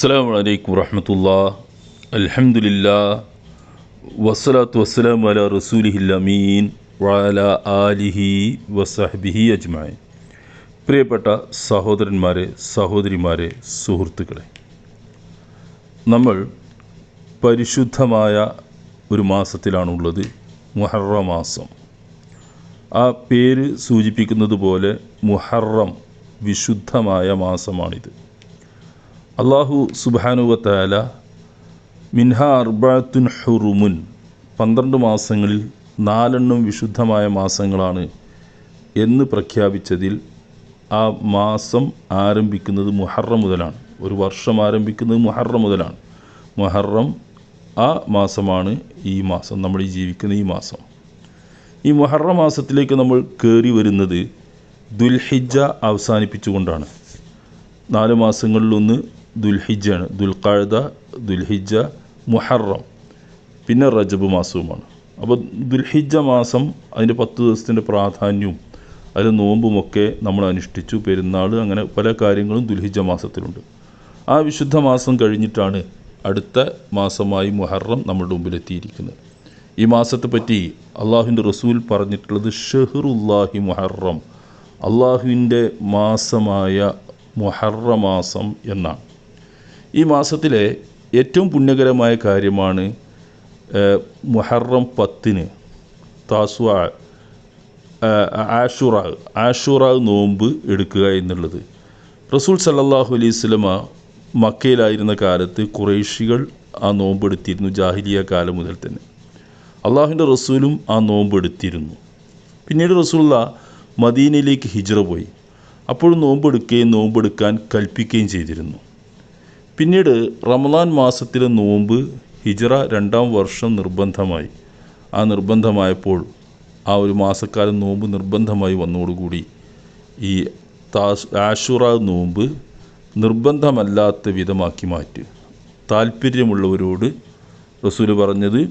അസ്സാം വലൈക്കും വറഹമത്തുള്ള അലഹമുല്ല വസ്സലാത്തു വസ്സലാം അല റസൂലിഹില്ലമീൻ വാല ആലിഹി വസഹബിഹി അജ്മായി പ്രിയപ്പെട്ട സഹോദരന്മാരെ സഹോദരിമാരെ സുഹൃത്തുക്കളെ നമ്മൾ പരിശുദ്ധമായ ഒരു മാസത്തിലാണുള്ളത് മുഹറ മാസം. ആ പേര് സൂചിപ്പിക്കുന്നത് പോലെ മുഹറം വിശുദ്ധമായ മാസമാണിത്. അള്ളാഹു സുബാനുവത്താല മിൻഹ അർബാത്തുൻ ഹുറുമുൻ. പന്ത്രണ്ട് മാസങ്ങളിൽ നാലെണ്ണം വിശുദ്ധമായ മാസങ്ങളാണ് എന്ന് പ്രഖ്യാപിച്ചതിൽ ആ മാസം ആരംഭിക്കുന്നത് മുഹറം മുതലാണ്. ഒരു വർഷം ആരംഭിക്കുന്നത് മുഹറം മുതലാണ്. മുഹറം ആ മാസമാണ് ഈ മാസം നമ്മൾ ജീവിക്കുന്ന ഈ മാസം. ഈ മുഹറം മാസത്തിലേക്ക് നമ്മൾ കയറി വരുന്നത് ദുൽഹിജ അവസാനിപ്പിച്ചുകൊണ്ടാണ്. നാല് മാസങ്ങളിലൊന്ന് ദുൽഹിജാണ് ദുൽഖാഴ്ദ ദുൽഹിജ മുഹറം. പിന്നെ റജബ് മാസവുമാണ്. അപ്പോൾ ദുൽഹിജ മാസം അതിന്റെ പത്ത് ദിവസത്തിന്റെ പ്രാധാന്യവും അതിൽ നോമ്പുമൊക്കെ നമ്മൾ അനുഷ്ഠിച്ചു. പെരുന്നാൾ അങ്ങനെ പല കാര്യങ്ങളും ദുൽഹിജ മാസത്തിലുണ്ട്. ആ വിശുദ്ധ മാസം കഴിഞ്ഞിട്ടാണ് അടുത്ത മാസമായി മുഹറം നമ്മുടെ മുമ്പിലെത്തിയിരിക്കുന്നത്. ഈ മാസത്തെ പറ്റി അള്ളാഹുവിന്റെ റസൂൽ പറഞ്ഞിട്ടുള്ളത് ഷെഹറുല്ലാഹി മുഹറം. അള്ളാഹുവിന്റെ മാസമായ മുഹറ മാസം എന്നാണ്. ഈ മാസത്തിലെ ഏറ്റവും പുണ്യകരമായ കാര്യമാണ് മുഹറം പത്തിന് താസുവ ആഷുറ ആഷുറ നോമ്പ് എടുക്കുക എന്നുള്ളത്. റസൂൽ സല്ലാഹു അലൈഹി സ്വലമ മക്കയിലായിരുന്ന കാലത്ത് കുറേശികൾ ആ നോമ്പ് എടുത്തിരുന്നു ജാഹിലിയ കാലം മുതൽ തന്നെ. അള്ളാഹുവിന്റെ റസൂലും ആ നോമ്പ് എടുത്തിരുന്നു. പിന്നീട് റസൂള്ള മദീനയിലേക്ക് ഹിജ്റ പോയി. അപ്പോഴും നോമ്പെടുക്കുകയും നോമ്പെടുക്കാൻ കൽപ്പിക്കുകയും ചെയ്തിരുന്നു. പിന്നീട് റമദാൻ മാസത്തിലെ നോമ്പ് ഹിജറ രണ്ടാം വർഷം നിർബന്ധമായി. ആ നിർബന്ധമായപ്പോൾ ആ ഒരു മാസക്കാലം നോമ്പ് നിർബന്ധമായി വന്നതോടുകൂടി ഈ താസ് ആഷുറ നോമ്പ് നിർബന്ധമല്ലാത്ത വിധമാക്കി മാറ്റി. താല്പര്യമുള്ളവരോട് റസൂൽ പറഞ്ഞത്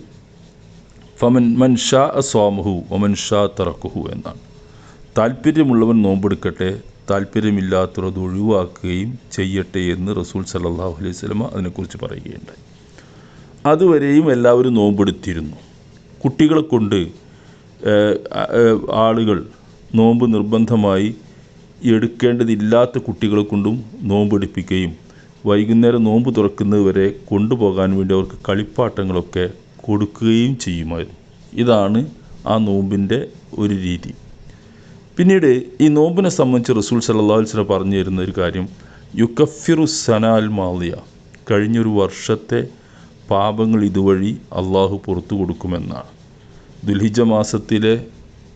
ഫമൻ മൻ ഷാ സ്വാമഹു ഒമൻ ഷാ തറക്കുഹു എന്നാണ്. താല്പര്യമുള്ളവൻ നോമ്പെടുക്കട്ടെ താല്പര്യമില്ലാത്തവർ അത് ഒഴിവാക്കുകയും ചെയ്യട്ടെ എന്ന് റസൂൽ സല്ലാഹു അലൈഹി സ്വലമ അതിനെക്കുറിച്ച് പറയുകയുണ്ടായി. അതുവരെയും എല്ലാവരും നോമ്പെടുത്തിരുന്നു. കുട്ടികളെ കൊണ്ട് ആളുകൾ നോമ്പ് നിർബന്ധമായി എടുക്കേണ്ടതില്ലാത്ത കുട്ടികളെ കൊണ്ടും നോമ്പെടുപ്പിക്കുകയും വൈകുന്നേരം നോമ്പ് തുറക്കുന്നതുവരെ കൊണ്ടുപോകാൻ വേണ്ടി അവർക്ക് കളിപ്പാട്ടങ്ങളൊക്കെ കൊടുക്കുകയും ചെയ്യുമായിരുന്നു. ഇതാണ് ആ നോമ്പിന്റെ ഒരു രീതി. പിന്നീട് ഈ നോമ്പിനെ സംബന്ധിച്ച് റസൂൽ സല്ലാ വസ്ലം പറഞ്ഞു തരുന്ന ഒരു കാര്യം യുക്കഫിറു സനാൽ മാലിയ കഴിഞ്ഞൊരു വർഷത്തെ പാപങ്ങൾ ഇതുവഴി അള്ളാഹു പുറത്തു കൊടുക്കുമെന്നാണ്. ദുൽഹിജ മാസത്തിലെ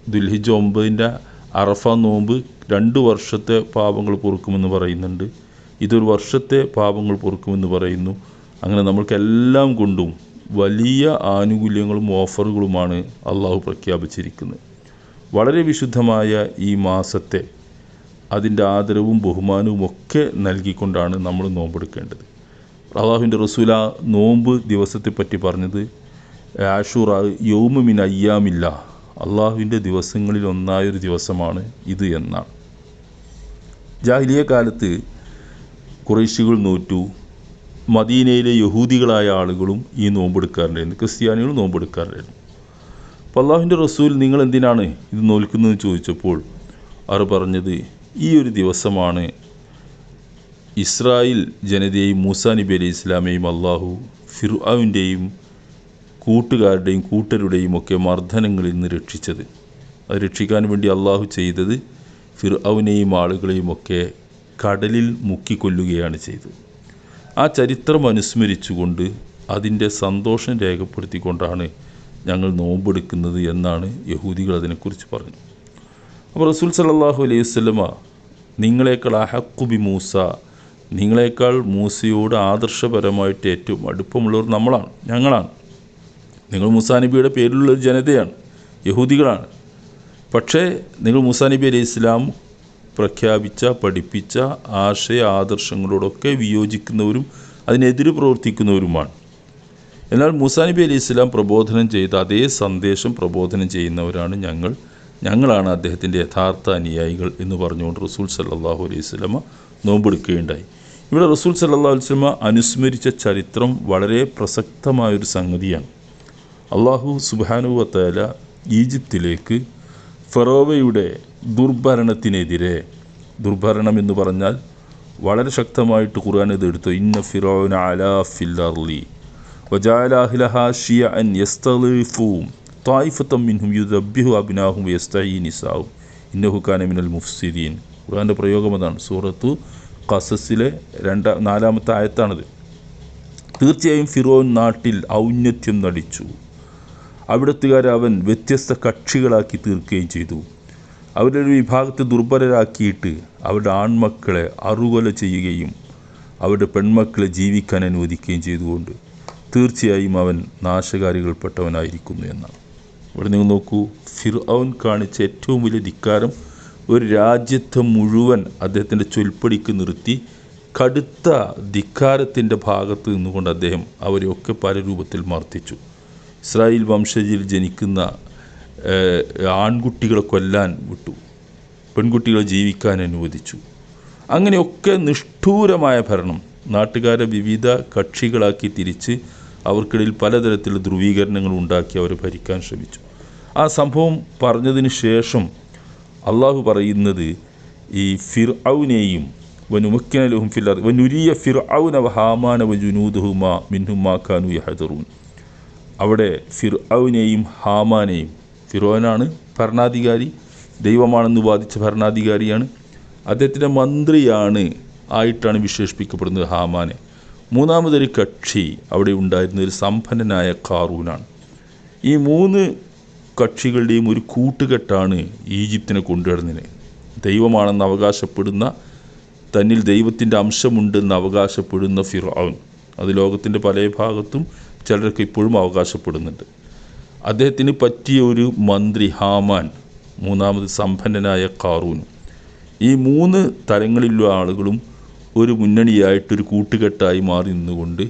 ദുൽഹിജ ഒമ്പതിന്റെ അറഫ നോമ്പ് രണ്ട് വർഷത്തെ പാപങ്ങൾ പൊറുക്കുമെന്ന് പറയുന്നുണ്ട്. ഇതൊരു വർഷത്തെ പാപങ്ങൾ പൊറുക്കുമെന്ന് പറയുന്നു. അങ്ങനെ നമ്മൾക്കെല്ലാം കൊണ്ടും വലിയ ആനുകൂല്യങ്ങളും ഓഫറുകളുമാണ് അള്ളാഹു പ്രഖ്യാപിച്ചിരിക്കുന്നത്. വളരെ വിശുദ്ധമായ ഈ മാസത്തെ അതിന്റെ ആദരവും ബഹുമാനവും ഒക്കെ നൽകിക്കൊണ്ടാണ് നമ്മൾ നോമ്പെടുക്കേണ്ടത്. അള്ളാഹുവിന്റെ റസൂല നോമ്പ് ദിവസത്തെപ്പറ്റി പറഞ്ഞത് ആഷൂർ യൗമിൻ അയ്യാമില്ല അള്ളാഹുവിന്റെ ദിവസങ്ങളിൽ ഒന്നായൊരു ദിവസമാണ് ഇത് എന്നാണ്. ജാഹിലിയ കാലത്ത് കുറേശികൾ നോറ്റു മദീനയിലെ യഹൂദികളായ ആളുകളും ഈ നോമ്പെടുക്കാറുണ്ടായിരുന്നു ക്രിസ്ത്യാനികൾ നോമ്പെടുക്കാറുണ്ടായിരുന്നു. അള്ളാഹുവിന്റെ റസൂൽ നിങ്ങൾ എന്തിനാണ് ഇത് നോൽക്കുന്നതെന്ന് ചോദിച്ചപ്പോൾ അവർ പറഞ്ഞത് ഈ ഒരു ദിവസമാണ് ഇസ്രായേൽ ജനതയെയും മൂസാ നബി അലൈഹി ഇസ്ലാമേയും അള്ളാഹു ഫിർആവിന്റെയും കൂട്ടുകാരുടെയും കൂട്ടരുടെയും ഒക്കെ മർദ്ദനങ്ങളിൽ നിന്ന് രക്ഷിച്ചത്. അത് രക്ഷിക്കാൻ വേണ്ടി അള്ളാഹു ചെയ്തത് ഫിർഔനെയും ആളുകളെയും ഒക്കെ കടലിൽ മുക്കിക്കൊല്ലുകയാണ് ചെയ്തത്. ആ ചരിത്രം അനുസ്മരിച്ചുകൊണ്ട് അതിന്റെ സന്തോഷം രേഖപ്പെടുത്തിക്കൊണ്ടാണ് ഞങ്ങൾ നോമ്പെടുക്കുന്നത് എന്നാണ് യഹൂദികൾ അതിനെക്കുറിച്ച് പറഞ്ഞു. അപ്പോൾ റസൂൽ സല്ലാഹു അലൈഹി വസ്ലമ നിങ്ങളെക്കാൾ അഹക്കുബി മൂസ നിങ്ങളെക്കാൾ മൂസയോട് ആദർശപരമായിട്ട് ഏറ്റവും അടുപ്പമുള്ളവർ നമ്മളാണ് ഞങ്ങളാണ്. നിങ്ങൾ മൂസാ നബിയുടെ പേരിലുള്ള ഒരു ജനതയാണ് യഹൂദികളാണ്. പക്ഷേ നിങ്ങൾ മൂസാ നബി അലൈഹി ഇസ്ലാം പ്രഖ്യാപിച്ച പഠിപ്പിച്ച ആശയ ആദർശങ്ങളോടൊക്കെ വിയോജിക്കുന്നവരും അതിനെതിരെ പ്രവർത്തിക്കുന്നവരുമാണ്. എന്നാൽ മൂസാ നബി അലൈഹി ഇസ്ലാം പ്രബോധനം ചെയ്ത അതേ സന്ദേശം പ്രബോധനം ചെയ്യുന്നവരാണ് ഞങ്ങൾ. ഞങ്ങളാണ് അദ്ദേഹത്തിന്റെ യഥാർത്ഥ അനുയായികൾ എന്ന് പറഞ്ഞുകൊണ്ട് റസൂൽ സല്ലാഹു അലൈഹി സ്വലമ നോമ്പെടുക്കുകയുണ്ടായി. ഇവിടെ റസൂൽ സല്ലാ അലുസ്ലമ അനുസ്മരിച്ച ചരിത്രം വളരെ പ്രസക്തമായൊരു സംഗതിയാണ്. അള്ളാഹു സുബാനുവത്തല ഈജിപ്തിലേക്ക് ഫറോവയുടെ ദുർഭരണത്തിനെതിരെ ദുർഭരണം എന്ന് പറഞ്ഞാൽ വളരെ ശക്തമായിട്ട് ഖുർആൻ ഇത് എടുത്തു. ഇന്ന ഫിറോന അലാ ഫില്ലർലി ഷിയ അൻ ഖുർആന്റെ പ്രയോഗം അതാണ്. സൂറത്തു കസസിലെ രണ്ടാ നാലാമത്തെ ആയത്താണിത്. തീർച്ചയായും ഫിറോൻ നാട്ടിൽ ഔന്നത്യം നടിച്ചു. അവിടത്തുകാരെ അവൻ വ്യത്യസ്ത കക്ഷികളാക്കി തീർക്കുകയും ചെയ്തു. അവരുടെ ഒരു വിഭാഗത്തെ ദുർബലരാക്കിയിട്ട് അവരുടെ ആൺമക്കളെ അറുകൊല ചെയ്യുകയും അവരുടെ പെൺമക്കളെ ജീവിക്കാൻ അനുവദിക്കുകയും ചെയ്തുകൊണ്ട് തീർച്ചയായും അവൻ നാശകാരികൾപ്പെട്ടവനായിരിക്കുന്നു എന്നാണ്. ഇവിടെ നിങ്ങൾ നോക്കൂ ഫിർഔൻ കാണിച്ച ഏറ്റവും വലിയ ധിക്കാരം ഒരു രാജ്യത്തെ മുഴുവൻ അദ്ദേഹത്തിന്റെ ചൊൽപ്പടിക്ക് നിർത്തി കടുത്ത ധിക്കാരത്തിന്റെ ഭാഗത്ത് നിന്നുകൊണ്ട് അദ്ദേഹം അവരെയൊക്കെ പല രൂപത്തിൽ മർദ്ദിച്ചു. ഇസ്രായേൽ വംശജിൽ ജനിക്കുന്ന ആൺകുട്ടികളെ കൊല്ലാൻ വിട്ടു പെൺകുട്ടികളെ ജീവിക്കാൻ അനുവദിച്ചു. അങ്ങനെയൊക്കെ നിഷ്ഠൂരമായ ഭരണം നാട്ടുകാരെ വിവിധ കക്ഷികളാക്കി തിരിച്ച് അവർക്കിടയിൽ പലതരത്തിലുള്ള ധ്രുവീകരണങ്ങൾ ഉണ്ടാക്കി അവരെ ഭരിക്കാൻ ശ്രമിച്ചു. ആ സംഭവം പറഞ്ഞതിന് ശേഷം അള്ളാഹു പറയുന്നത് ഈ ഫിർ ഔനെയും വനുമക്കിനലഹും ഫില്ലർ വനുരിയ ഫിർ ഔന ഹാമാന വജുനൂദുഹുമ മിൻഹുമാ ഖാനു യഹദറൂൻ. അവിടെ ഫിർ ഔനെയും ഹാമാനെയും ഫിറോനാണ് ഭരണാധികാരി ദൈവമാണെന്ന് വാദിച്ച ഭരണാധികാരിയാണ്. അദ്ദേഹത്തിന്റെ മന്ത്രിയാണ് ആയിട്ടാണ് വിശേഷിപ്പിക്കപ്പെടുന്നത് ഹാമാനെ. മൂന്നാമതൊരു കക്ഷി അവിടെ ഉണ്ടായിരുന്ന ഒരു സമ്പന്നനായ കാറൂനാണ് ഈ മൂന്ന് കക്ഷികളുടെയും ഒരു കൂട്ടുകെട്ടാണ് ഈജിപ്തിനെ കൊണ്ടുവരുന്നതിന് ദൈവമാണെന്ന് അവകാശപ്പെടുന്ന തന്നിൽ ദൈവത്തിന്റെ അംശമുണ്ടെന്ന് അവകാശപ്പെടുന്ന ഫിറോൻ അത് ലോകത്തിന്റെ പല ഭാഗത്തും ചിലരൊക്കെ ഇപ്പോഴും അവകാശപ്പെടുന്നുണ്ട്. അദ്ദേഹത്തിന് പറ്റിയ ഒരു മന്ത്രി ഹാമാൻ മൂന്നാമത് സമ്പന്നനായ കാറൂൻ ഈ മൂന്ന് തലങ്ങളിലുള്ള ആളുകളും ഒരു മുന്നണിയായിട്ട് ഒരു കൂട്ടുകെട്ടായി മാറി നിന്നുകൊണ്ട്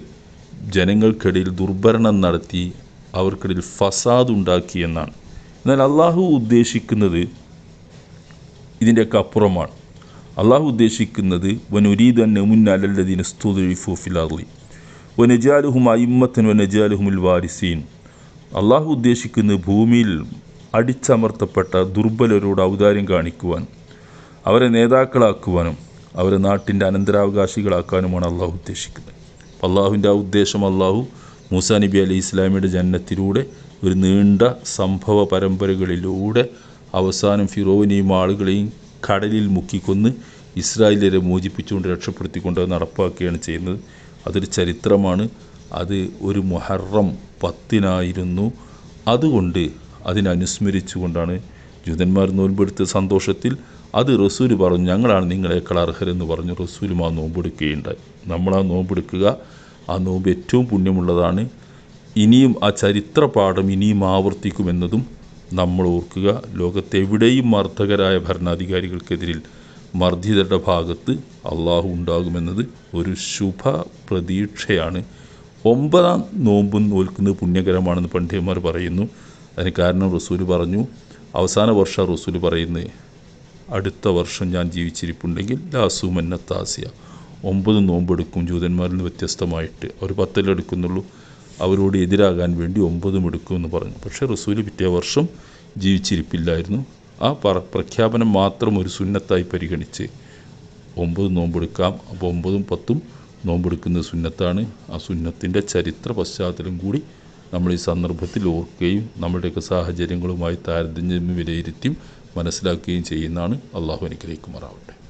ജനങ്ങൾക്കിടയിൽ ദുർഭരണം നടത്തി അവർക്കിടയിൽ ഫസാദ് ഉണ്ടാക്കി എന്നാണ്. എന്നാൽ അള്ളാഹു ഉദ്ദേശിക്കുന്നത് ഇതിന്റെയൊക്കെ അപ്പുറമാണ്. അള്ളാഹു ഉദ്ദേശിക്കുന്നത് വനുരീദൻ നെമുൻ അലല്ലദീൻ ഫിലാർലി വനജാലുഹും അയിമ്മത്തൻ വനജാലുഹുമുൽ വാരിസീൻ അള്ളാഹു ഉദ്ദേശിക്കുന്നത് ഭൂമിയിൽ അടിച്ചമർത്തപ്പെട്ട ദുർബലരോട് ഔദാര്യം കാണിക്കുവാൻ അവരെ നേതാക്കളാക്കുവാനും അവരെ നാട്ടിന്റെ അനന്തരാവകാശികളാക്കാനുമാണ് അള്ളാഹു ഉദ്ദേശിക്കുന്നത്. അള്ളാഹുവിന്റെ ആ ഉദ്ദേശം അള്ളാഹു മൂസാ നബി അലി ഇസ്ലാമിയുടെ ജനനത്തിലൂടെ ഒരു നീണ്ട സംഭവ പരമ്പരകളിലൂടെ അവസാനം ഫിറോവിനെയും ആളുകളെയും കടലിൽ മുക്കിക്കൊന്ന് ഇസ്രായേലരെ മോചിപ്പിച്ചുകൊണ്ട് രക്ഷപ്പെടുത്തിക്കൊണ്ട് നടപ്പാക്കുകയാണ് ചെയ്യുന്നത്. അതൊരു ചരിത്രമാണ്. അത് ഒരു മുഹറം പത്തിനായിരുന്നു. അതുകൊണ്ട് അതിനനുസ്മരിച്ചുകൊണ്ടാണ് ജൂതന്മാർ നോൻപെടുത്ത സന്തോഷത്തിൽ അത് റസൂൽ പറഞ്ഞു ഞങ്ങളാണ് നിങ്ങളെക്കാൾ അർഹരെന്ന് പറഞ്ഞു റസൂലും ആ നോമ്പെടുക്കുകയുണ്ടായി നമ്മൾ ആ നോമ്പെടുക്കുക ആ നോമ്പ് ഏറ്റവും പുണ്യമുള്ളതാണ്. ഇനിയും ആ ചരിത്ര പാഠം ഇനിയും ആവർത്തിക്കുമെന്നതും നമ്മൾ ഓർക്കുക. ലോകത്തെവിടെയും മർദ്ദകരായ ഭരണാധികാരികൾക്കെതിരിൽ മർദ്ദിതരുടെ ഭാഗത്ത് അള്ളാഹു ഉണ്ടാകുമെന്നത് ഒരു ശുഭ പ്രതീക്ഷയാണ് ഒമ്പതാം നോമ്പും നോൽക്കുന്നത് പുണ്യകരമാണെന്ന് പണ്ഡിതന്മാർ പറയുന്നു. അതിന് കാരണം റസൂൽ പറഞ്ഞു. അവസാന വർഷ റസൂൽ പറയുന്നത് അടുത്ത വർഷം ഞാൻ ജീവിച്ചിരിപ്പുണ്ടെങ്കിൽ ലാസൂമന്ന താസിയ ഒമ്പത് നോമ്പെടുക്കും. ജൂതന്മാരിൽ നിന്ന് വ്യത്യസ്തമായിട്ട് അവർ പത്തിലെടുക്കുന്നുള്ളൂ അവരോട് എതിരാകാൻ വേണ്ടി ഒമ്പതും എടുക്കുമെന്ന് പറഞ്ഞു. പക്ഷേ റസൂൽ പിറ്റേ വർഷം ജീവിച്ചിരിപ്പില്ലായിരുന്നു. ആ പറ പ്രഖ്യാപനം മാത്രം ഒരു സുന്നത്തായി പരിഗണിച്ച് ഒമ്പത് നോമ്പെടുക്കാം. അപ്പോൾ ഒമ്പതും പത്തും നോമ്പെടുക്കുന്നത് സുന്നത്താണ്. ആ സുന്നത്തിന്റെ ചരിത്ര പശ്ചാത്തലം കൂടി നമ്മൾ ഈ സന്ദർഭത്തിൽ ഓർക്കുകയും നമ്മുടെയൊക്കെ സാഹചര്യങ്ങളുമായി താരതമ്യം വിലയിരുത്തിയും മനസ്സിലാക്കുകയും ചെയ്യുന്നതാണ് അള്ളാഹു അനുഗ്രഹിക്കുമാറാവട്ടെ.